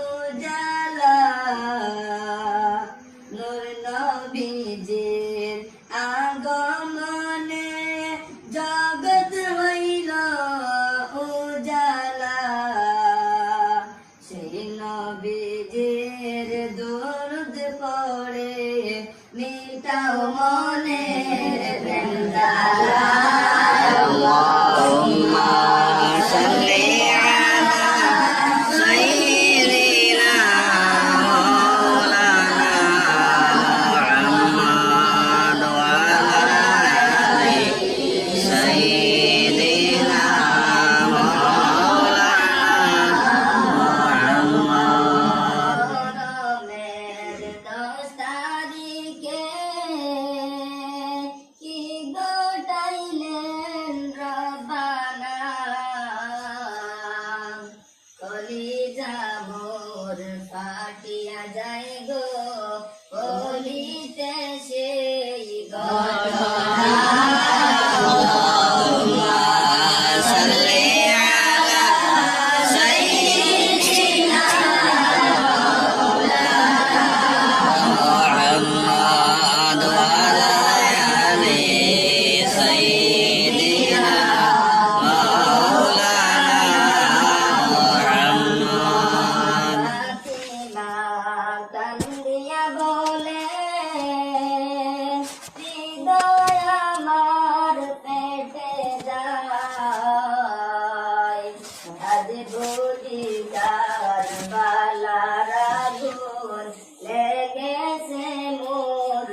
উজালা। নূর নবীজির আগমনে জগৎ হইল উজালা। সেই নবীজির দরুদ পড়ে মিটাও ফাটিয়া যায় গো বলিতে তার বালার আগুন লেগেছে মোর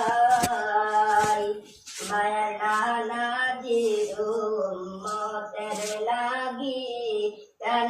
ভাই মায়া নানা দিল মতের লাগি তার